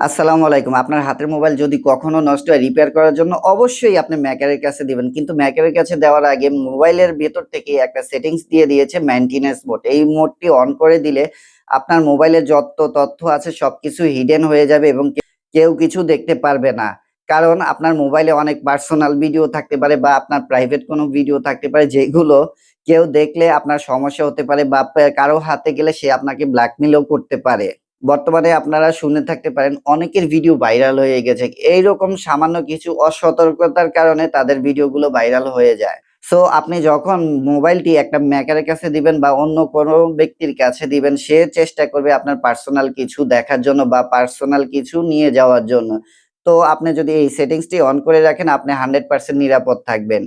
আসসালামু আলাইকুম। আপনার হাতের মোবাইল যদি কখনো নষ্ট হয় রিপেয়ার করার জন্য অবশ্যই আপনি ম্যাকারের কাছে দিবেন। কিন্তু ম্যাকারের কাছে দেওয়ার আগে মোবাইলের ভেতর থেকে একটা সেটিংস দিয়ে দিয়েছে মেইনটেনেন্স মোড এই মোডটি অন করে দিলে আপনার মোবাইলে যত তথ্য আছে সবকিছু হিডেন হয়ে যাবে এবং কেউ কিছু দেখতে পারবে না। কারণ আপনার মোবাইলে অনেক পার্সোনাল ভিডিও থাকতে পারে বা আপনার প্রাইভেট কোনো ভিডিও থাকতে পারে যেগুলো কেউ দেখলে আপনার সমস্যা হতে পারে বা কারও হাতে গেলে সে আপনাকে ব্ল্যাকমেলও করতে পারে। বর্তমানে আপনারা শুনে থাকতে পারেন, অনেকের ভিডিও ভাইরাল হয়ে গেছে। এইরকম সামান্য কিছু অসতর্কতার কারণে তাদের ভিডিওগুলো ভাইরাল হয়ে যায়। সো আপনি যখন মোবাইলটি একটা মেকারের কাছে দিবেন বা অন্য কোনো ব্যক্তির কাছে দিবেন, সে চেষ্টা করবে আপনার পার্সোনাল কিছু দেখার জন্য বা পার্সোনাল কিছু নিয়ে যাওয়ার জন্য। তো, আপনি যদি এই সেটিংসটি অন করে রাখেন, আপনি হান্ড্রেড পার্সেন্ট নিরাপদ থাকবেন।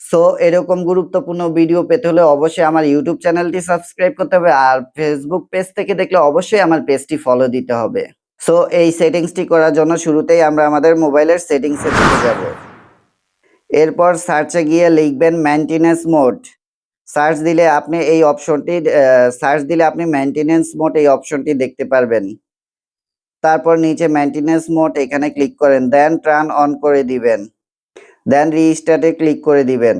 সো এরকম গুরুত্বপূর্ণ ভিডিও পেতে হলে অবশ্যই আমার ইউটিউব চ্যানেলটি সাবস্ক্রাইব করতে হবে আর ফেসবুক পেজ থেকে দেখলে অবশ্যই আমার পেজটি ফলো দিতে হবে। সো এই সেটিংসটি করার জন্য শুরুতেই আমরা আমাদের মোবাইলের সেটিংসে চলে যাব। এরপর সার্চে গিয়ে লিখবেন মেনটেনেন্স মোড সার্চ দিলে আপনি এই অপশনটি সার্চ দিলে আপনি মেনটেনেন্স মোড এই অপশনটি দেখতে পারবেন। তারপর নিচে মেনটেনেন্স মোড এখানে ক্লিক করেন দেন টার্ন অন করে দিবেন। দেন রিস্টার্টে ক্লিক করে দিবেন।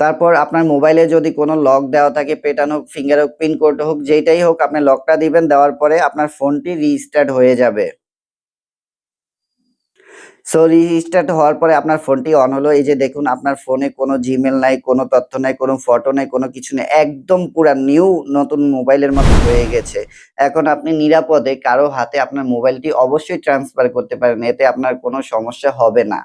তারপর আপনার মোবাইলে যদি কোনো লক দেওয়া থাকে, পেটানো হোক ফিঙ্গার হোক পিন কোড হোক যেটাই হোক, আপনি লকটা দিবেন, দেওয়ার পরে আপনার ফোনটি রিস্টার্ট হয়ে যাবে। সো রিস্টার্ট হওয়ার পরে আপনার ফোনটি অন হলো। এই যে দেখুন, আপনার ফোনে কোনো জিমেল নাই, কোনো তথ্য নাই, কোনো ফটো নাই, কোনো কিছু নেই, একদম পুরা নিউ নতুন মোবাইলের মতো হয়ে গেছে। এখন আপনি নিরাপদে কারও হাতে আপনার মোবাইলটি অবশ্যই ট্রান্সফার করতে পারেন, এতে আপনার কোনো সমস্যা হবে না।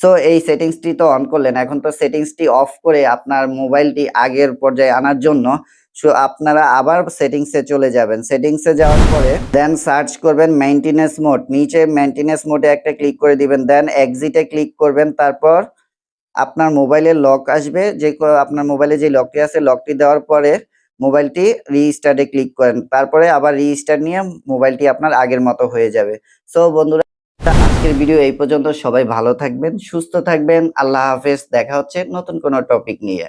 সো এই সেটিংসটি তো অন করলেন। এখন তো সেটিংসটি অফ করে আপনার মোবাইলটি আগের পর্যায়ে আনার জন্য সো, আপনারা আবার সেটিংসে চলে যাবেন। সেটিংসে যাওয়ার পরে দেন সার্চ করবেন মেইনটেনেন্স মোড নিচে মেইনটেনেন্স মোডে একটা ক্লিক করে দিবেন। দেন এক্সিটে ক্লিক করবেন। তারপর আপনার মোবাইলের লক আসবে। যে আপনার মোবাইলে যে লকটি আছে লকটি দেওয়ার পরে মোবাইলটি রিস্টার্টে ক্লিক করেন। তারপরে আবার রিস্টার্ট নিয়ে মোবাইলটি আপনার আগের মতো হয়ে যাবে। সো বন্ধুরা আজকের ভিডিও এই পর্যন্ত। সবাই ভালো থাকবেন, সুস্থ থাকবেন। আল্লাহ হাফেজ। দেখা হচ্ছে নতুন কোনো টপিক নিয়ে।